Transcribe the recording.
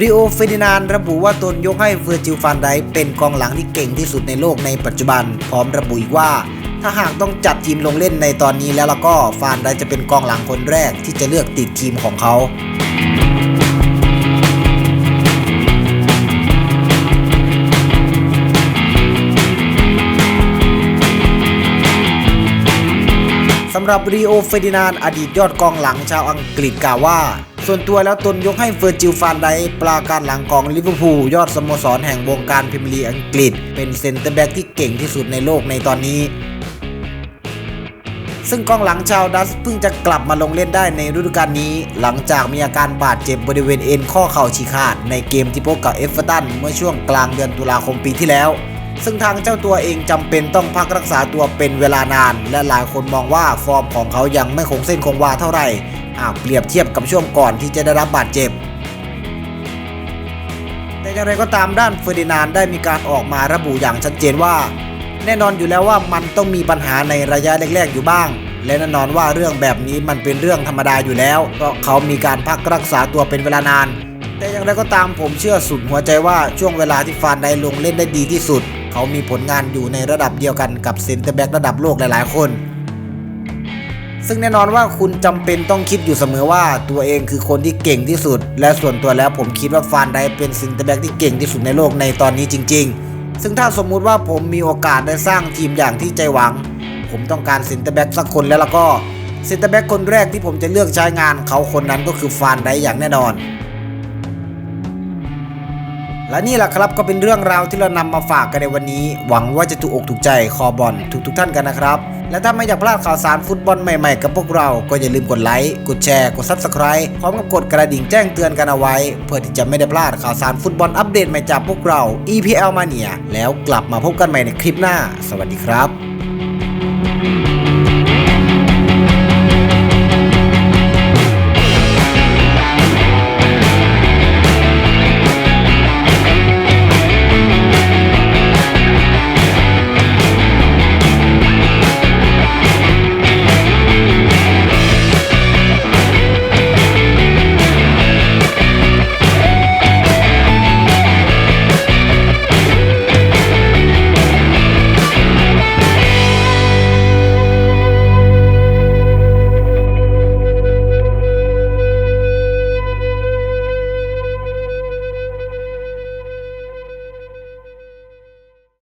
ริโอเฟดินานระบุว่าตนยกให้เวอร์จิลฟานไดเป็นกองหลังที่เก่งที่สุดในโลกในปัจจุบัน พร้อมระบุอีกว่า ถ้าหากต้องจัดทีมลงเล่นในตอนนี้แล้วแล้วก็ฟานไดจะเป็นกองหลังคนแรกที่จะเลือกติดทีมของเขาสำหรับรีโอเฟดินานอดีตยอดกองหลังชาวอังกฤษกล่าวว่า ส่วนตัวแล้วตนยกให้เฟอร์จิลฟานไดปราการหลังของลิเวอร์พูลยอดสโมสรแห่งวงการพรีเมียร์ลีกอังกฤษ เป็นเซนเตอร์แบ็กที่เก่งที่สุดในโลกในตอนนี้ ซึ่งกองหลังชาวดัสเพิ่งจะกลับมาลงเล่นได้ในฤดูกาลนี้ หลังจากมีอาการบาดเจ็บบริเวณเอ็นข้อเข่าฉีกขาดในเกมที่พบกับเอฟเวอร์ตันเมื่อช่วงกลางเดือนตุลาคมปีที่แล้ว ซึ่งทางเจ้าตัวเองจำเป็นต้องพักรักษาตัวเป็นเวลานาน และหลายคนมองว่าฟอร์มของเขายังไม่คงเส้นคงวาเท่าไหร่หากเปรียบเทียบกับช่วงก่อนที่จะได้รับบาดเจ็บแต่อย่างไรก็ตามด้านเฟอร์ดินานได้มีการออกมาระบุอย่างชัดเจนว่า แน่นอนอยู่แล้วว่ามันต้องมีปัญหาในระยะแรกๆอยู่บ้าง และแน่นอนว่าเรื่องแบบนี้มันเป็นเรื่องธรรมดาอยู่แล้วเพราะเขามีการพักรักษาตัวเป็นเวลานาน แต่อย่างไรก็ตามผมเชื่อสุดหัวใจว่าช่วงเวลาที่ฟานได้ลงเล่นได้ดีที่สุด เขามีผลงานอยู่ในระดับเดียวกันกับเซนเตอร์แบ็กระดับโลกหลายๆ คน ซึ่งแน่นอนว่าคุณจำเป็นต้องคิดอยู่เสมอว่าตัวเองคือคนที่เก่งที่สุด และส่วนตัวแล้วผมคิดว่าฟานไดเป็นเซนเตอร์แบ็กที่เก่งที่สุดในโลกในตอนนี้จริง ๆ ซึ่งถ้าสมมุติว่าผมมีโอกาสได้สร้างทีมอย่างที่ใจหวัง ผมต้องการเซนเตอร์แบ็กสักคนแล้วแล้วก็เซนเตอร์แบ็กคนแรกที่ผมจะเลือกใช้งานเขาคนนั้นก็คือฟานไดอย่างแน่นอน และนี่แหละครับก็เป็นเรื่องราวที่เรานำมาฝากกันในวันนี้ หวังว่าจะถูกอกถูกใจคอบอลทุกๆท่านกันนะครับ และถ้าไม่อยากพลาดข่าวสารฟุตบอลใหม่ๆ กับพวกเรา ก็อย่าลืมกดไลค์ กดแชร์ กด Subscribe พร้อมกับกดกระดิ่งแจ้งเตือนกันเอาไว้ เพื่อที่จะไม่ได้พลาดข่าวสารฟุตบอลอัปเดตใหม่จากพวกเรา EPL Mania แล้วกลับมาพบกันใหม่ในคลิปหน้า สวัสดีครับ